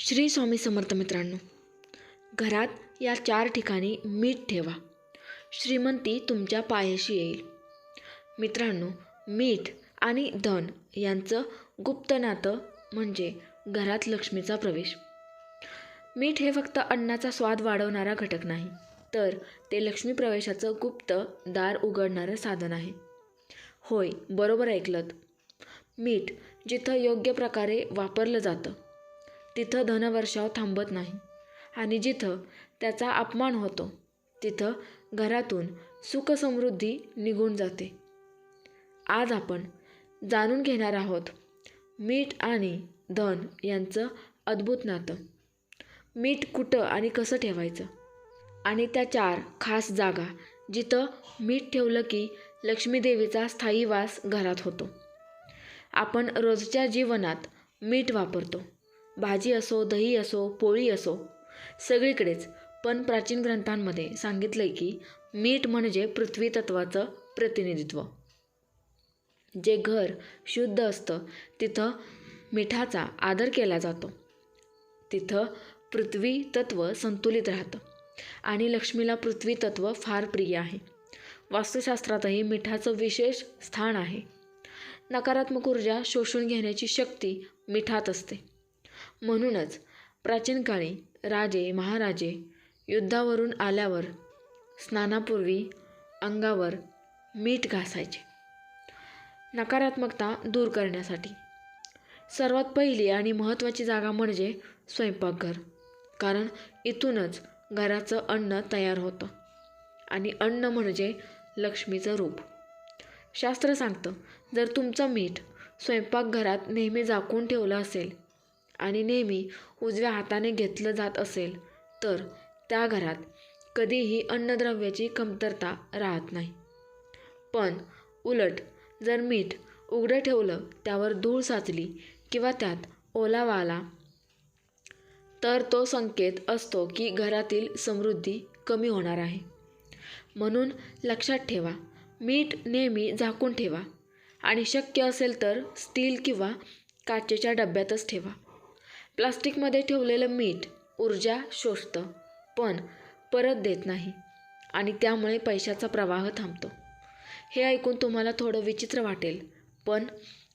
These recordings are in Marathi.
श्री स्वामी समर्थ मित्रांनो घरात या चार ठिकाणी मीठ ठेवा. श्रीमंती तुमच्या पायाशी येईल. मित्रांनो मीठ आणि धन यांचं गुप्त नातं म्हणजे घरात लक्ष्मीचा प्रवेश. मीठ हे फक्त अन्नाचा स्वाद वाढवणारा घटक नाही तर ते लक्ष्मी प्रवेशाचं गुप्त दार उघडणारं साधन आहे. होय बरोबर ऐकलत. मीठ जिथं योग्य प्रकारे वापरलं जातं तिथं धनवर्षाव थांबत नाही. आणि जिथं त्याचा अपमान होतो तिथं घरातून सुखसमृद्धी निघून जाते. आज आपण जाणून घेणार आहोत मीठ आणि धन यांचं अद्भुत नातं. मीठ कुठं आणि कसं ठेवायचं? आणि त्या चार खास जागा जिथं मीठ ठेवलं की लक्ष्मीदेवीचा स्थायी वास घरात होतो. आपण रोजच्या जीवनात मीठ वापरतो. भाजी असो दही असो पोळी असो सगळीकडेच. पण प्राचीन ग्रंथांमध्ये सांगितलं आहे की मीठ म्हणजे पृथ्वी तत्वाचं प्रतिनिधित्व. जे घर शुद्ध असतं तिथं मिठाचा आदर केला जातो. तिथं पृथ्वी तत्व संतुलित राहतं. आणि लक्ष्मीला पृथ्वी तत्व फार प्रिय आहे. वास्तुशास्त्रातही मिठाचं विशेष स्थान आहे. नकारात्मक ऊर्जा शोषून घेण्याची शक्ती मिठात असते. म्हणूनच प्राचीन काळी राजे महाराजे युद्धावरून आल्यावर स्नानापूर्वी अंगावर मीठ घासायचे. नकारात्मकता दूर करण्यासाठी. सर्वात पहिली आणि महत्त्वाची जागा म्हणजे स्वयंपाकघर कारण इथूनच घराचं अन्न तयार होतं. आणि अन्न म्हणजे लक्ष्मीचं रूप. शास्त्र सांगतं जर तुमचं मीठ स्वयंपाकघरात नेहमी झाकून ठेवलं असेल आणि नेहमी उजव्या हाताने घेतलं जात असेल तर त्या घरात कधीही अन्नद्रव्याची कमतरता राहत नाही. पण उलट जर मीठ उघडं ठेवलं त्यावर धूळ साचली किंवा त्यात ओलावा आला तर तो संकेत असतो की घरातील समृद्धी कमी होणार आहे. म्हणून लक्षात ठेवा मीठ नेहमी झाकून ठेवा आणि शक्य असेल तर स्टील किंवा काचेच्या डब्यातच ठेवा. प्लास्टिकमध्ये ठेवलेलं मीठ ऊर्जा शोषतं पण परत देत नाही आणि त्यामुळे पैशाचा प्रवाह थांबतो. हे ऐकून तुम्हाला थोडं विचित्र वाटेल पण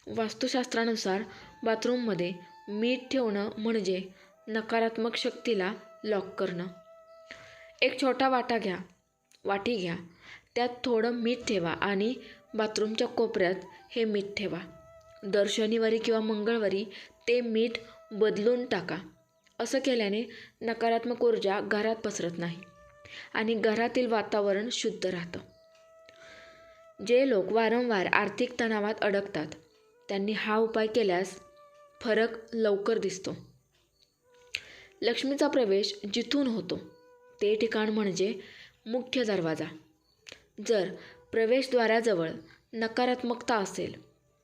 वास्तुशास्त्रानुसार बाथरूममध्ये मीठ ठेवणं म्हणजे नकारात्मक शक्तीला लॉक करणं. एक छोटा वाटा घ्या वाटी घ्या त्यात थोडं मीठ ठेवा आणि बाथरूमच्या कोपऱ्यात हे मीठ ठेवा. दर शनिवारी किंवा मंगळवारी ते मीठ बदलून टाका. असं केल्याने नकारात्मक ऊर्जा घरात पसरत नाही आणि घरातील वातावरण शुद्ध राहतं. जे लोक वारंवार आर्थिक तणावात अडकतात त्यांनी हा उपाय केल्यास फरक लवकर दिसतो. लक्ष्मीचा प्रवेश जिथून होतो ते ठिकाण म्हणजे मुख्य दरवाजा. जर प्रवेशद्वाराजवळ नकारात्मकता असेल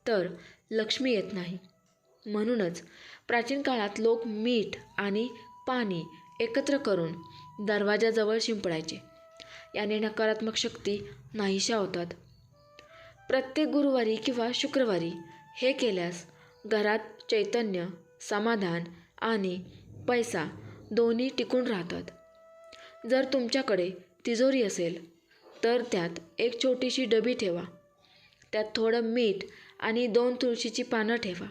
तर लक्ष्मी येत नाही. म्हणूनच प्राचीन काळात लोक मीठ आणि पाणी एकत्र करून दरवाजाजवळ शिंपडायचे. याने नकारात्मक शक्ती नाहीशा होतात. प्रत्येक गुरुवारी किंवा शुक्रवारी हे केल्यास घरात चैतन्य समाधान आणि पैसा दोन्ही टिकून राहतात. जर तुमच्याकडे तिजोरी असेल तर त्यात एक छोटीशी डबी ठेवा. त्यात थोडं मीठ आणि दोन तुळशीची पानं ठेवा.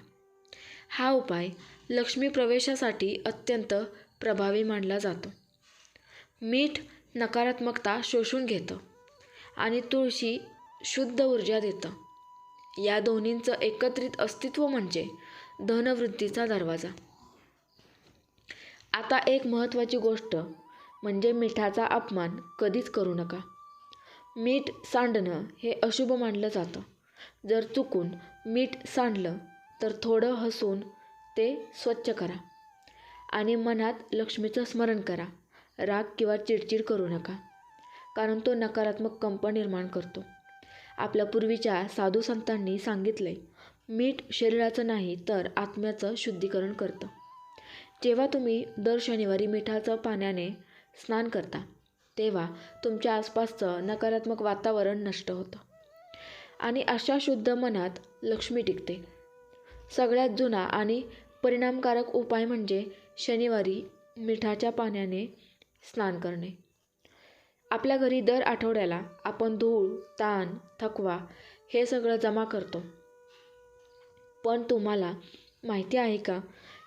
हा उपाय लक्ष्मी प्रवेशासाठी अत्यंत प्रभावी मानला जातो. मीठ नकारात्मकता शोषून घेतं आणि तुळशी शुद्ध ऊर्जा देतं. या दोन्हींचं एकत्रित अस्तित्व म्हणजे धनवृद्धीचा दरवाजा. आता एक महत्त्वाची गोष्ट म्हणजे मिठाचा अपमान कधीच करू नका. मीठ सांडणं हे अशुभ मानलं जातं. जर चुकून मीठ सांडलं तर थोडं हसून ते स्वच्छ करा. आणि मनात लक्ष्मीचं स्मरण करा. राग किंवा चिडचिड करू नका कारण तो नकारात्मक कंप निर्माण करतो. आपल्या पूर्वीच्या साधू संतांनी सांगितले मीठ शरीराचं नाही तर आत्म्याचं शुद्धीकरण करतं. जेव्हा तुम्ही दर शनिवारी मिठाचं पाण्याने स्नान करता तेव्हा तुमच्या आसपासचं नकारात्मक वातावरण नष्ट होतं. आणि अशा शुद्ध मनात लक्ष्मी टिकते. सगळ्यात जुना आणि परिणामकारक उपाय म्हणजे शनिवारी मिठाच्या पाण्याने स्नान करणे. आपल्या घरी दर आठवड्याला आपण धूळ ताण थकवा हे सगळं जमा करतो. पण तुम्हाला माहिती आहे का?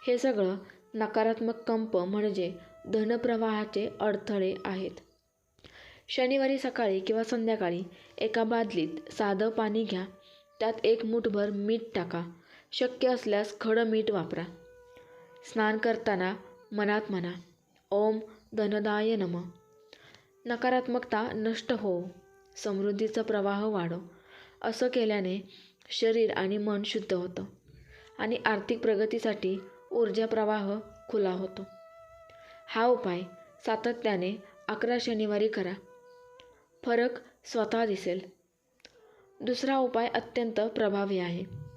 हे सगळं नकारात्मक कंप म्हणजे धनप्रवाहाचे अडथळे आहेत. शनिवारी सकाळी किंवा संध्याकाळी एका बादलीत साधं पाणी घ्या त्यात एक मूठभर मीठ टाका शक्य असल्यास खडं मीठ वापरा. स्नान करताना मनात म्हणा ओम धनदाय नम. नकारात्मकता नष्ट हो समृद्धीचा प्रवाह वाढो. असं केल्याने शरीर आणि मन शुद्ध होतं आणि आर्थिक प्रगतीसाठी ऊर्जा प्रवाह खुला होतो. हा उपाय सातत्याने अकरा शनिवारी करा. फरक स्वतः दिसेल. दुसरा उपाय अत्यंत प्रभावी आहे.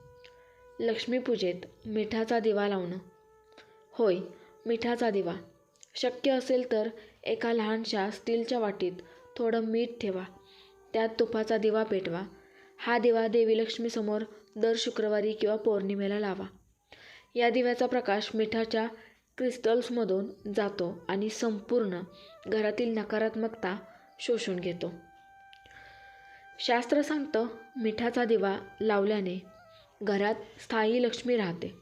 लक्ष्मीपूजेत मिठाचा दिवा लावणं. होय मिठाचा दिवा. शक्य असेल तर एका लहानशा स्टीलच्या वाटीत थोडं मीठ ठेवा. त्यात तुपाचा दिवा पेटवा. हा दिवा देवी लक्ष्मीसमोर दर शुक्रवारी किंवा पौर्णिमेला लावा. या दिव्याचा प्रकाश मिठाच्या क्रिस्टल्समधून जातो आणि संपूर्ण घरातील नकारात्मकता शोषून घेतो. शास्त्र सांगतं मिठाचा दिवा लावल्याने घरात स्थायी लक्ष्मी राहते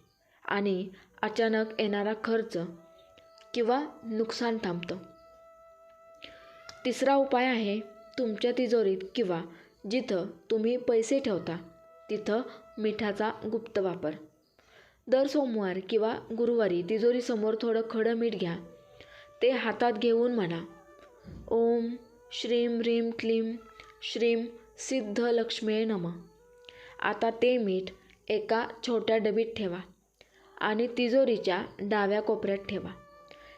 आणि अचानक येणारा खर्च किंवा नुकसान थांबतं. तिसरा उपाय आहे तुमच्या तिजोरीत किंवा जिथं तुम्ही पैसे ठेवता तिथं मिठाचा गुप्त वापर. दर सोमवार किंवा गुरुवारी तिजोरीसमोर थोडं खडं मीठ घ्या. ते हातात घेऊन म्हणा ओम श्रीम ह्रीम क्लीम श्रीम सिद्ध लक्ष्मे नम. आता ते मीठ एका छोट्या डबीत ठेवा आणि तिजोरीच्या डाव्या कोपऱ्यात ठेवा.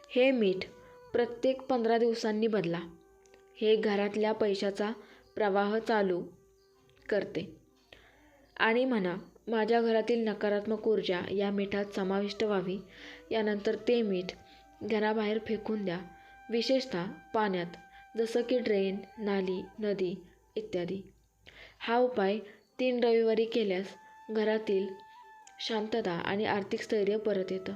हे मीठ प्रत्येक पंधरा दिवसांनी बदला. हे घरातल्या पैशाचा प्रवाह चालू करते. आणि म्हणा माझ्या घरातील नकारात्मक ऊर्जा या मिठात समाविष्ट व्हावी. यानंतर ते मीठ घराबाहेर फेकून द्या विशेषतः पाण्यात जसं की ड्रेन नाली नदी इत्यादी. हा उपाय तीन रविवारी केल्यास घरातील शांतता आणि आर्थिक स्थैर्य परत येतं.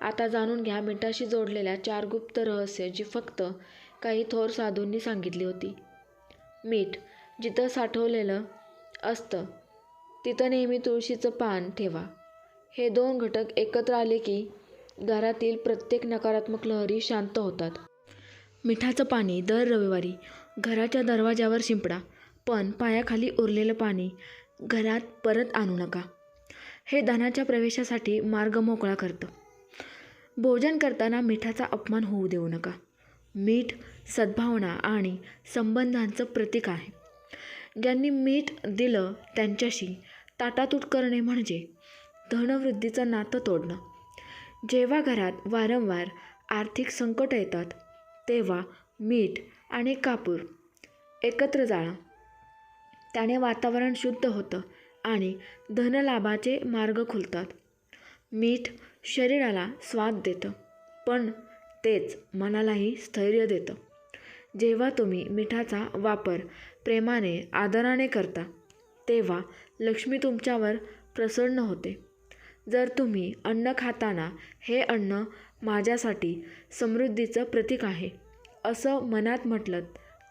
आता जाणून घ्या मिठाशी जोडलेल्या चार गुप्त रहस्य जी फक्त काही थोर साधूंनी सांगितली होती. मीठ जिथं साठवलेलं असतं तिथं नेहमी तुळशीचं पान ठेवा. हे दोन घटक एकत्र आले की घरातील प्रत्येक नकारात्मक लहरी शांत होतात. मिठाचं पाणी दर रविवारी घराच्या दरवाजावर शिंपडा पण पायाखाली उरलेलं पाणी घरात परत आणू नका. हे धनाच्या प्रवेशासाठी मार्ग मोकळा करतं. भोजन करताना मिठाचा अपमान होऊ देऊ नका. मीठ सद्भावना आणि संबंधांचं प्रतीक आहे. ज्यांनी मीठ दिलं त्यांच्याशी ताटातूट करणे म्हणजे धनवृद्धीचं नातं तोडणं. जेव्हा घरात वारंवार आर्थिक संकट येतात तेव्हा मीठ आणि कापूर एकत्र जाळं त्याने वातावरण शुद्ध होतं आणि धनलाभाचे मार्ग खुलतात. मीठ शरीराला स्वाद देतं पण तेच मनालाही स्थैर्य देतं. जेव्हा तुम्ही मिठाचा वापर प्रेमाने आदराने करता तेव्हा लक्ष्मी तुमच्यावर प्रसन्न होते. जर तुम्ही अन्न खाताना हे अन्न माझ्यासाठी समृद्धीचं प्रतीक आहे असं मनात म्हटलं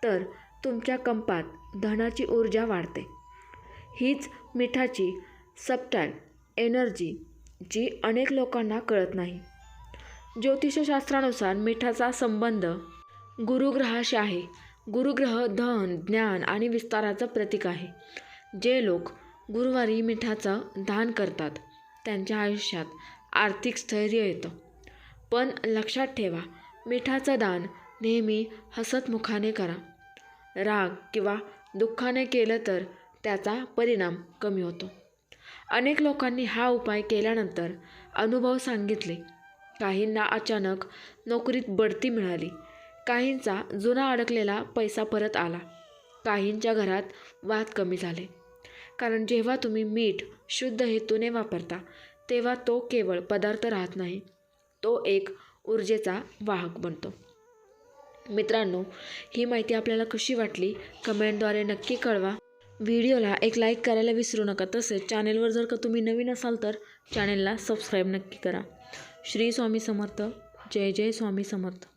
तर तुमच्या कंपात धनाची ऊर्जा वाढते. हीच मिठाची सबटाईल एनर्जी जी अनेक लोकांना कळत नाही. ज्योतिषशास्त्रानुसार मिठाचा संबंध गुरुग्रहाशी आहे. गुरुग्रह धन ज्ञान आणि विस्ताराचं प्रतीक आहे. जे लोक गुरुवारी मिठाचं दान करतात त्यांच्या आयुष्यात आर्थिक स्थैर्य येतं. पण लक्षात ठेवा मिठाचं दान नेहमी हसतमुखाने करा. राग किंवा दुःखाने केलं तर त्याचा परिणाम कमी होतो. अनेक लोकांनी हा उपाय केल्यानंतर अनुभव सांगितले. काहींना अचानक नोकरीत बढती मिळाली. काहींचा जुना अडकलेला पैसा परत आला. काहींच्या घरात वाद कमी झाले. कारण जेव्हा तुम्ही मीठ शुद्ध हेतूने वापरता तेव्हा तो केवळ पदार्थ राहत नाही. तो एक ऊर्जेचा वाहक बनतो. मित्रांनो ही माहिती आपल्याला कशी वाटली? कमेंटद्वारे नक्की कळवा. व्हिडिओला एक लाईक करायला विसरू नका. तसेच चॅनेलवर जर का तुम्ही नवीन असाल तर चॅनेलला सबस्क्राईब नक्की करा. श्री स्वामी समर्थ. जय जय स्वामी समर्थ.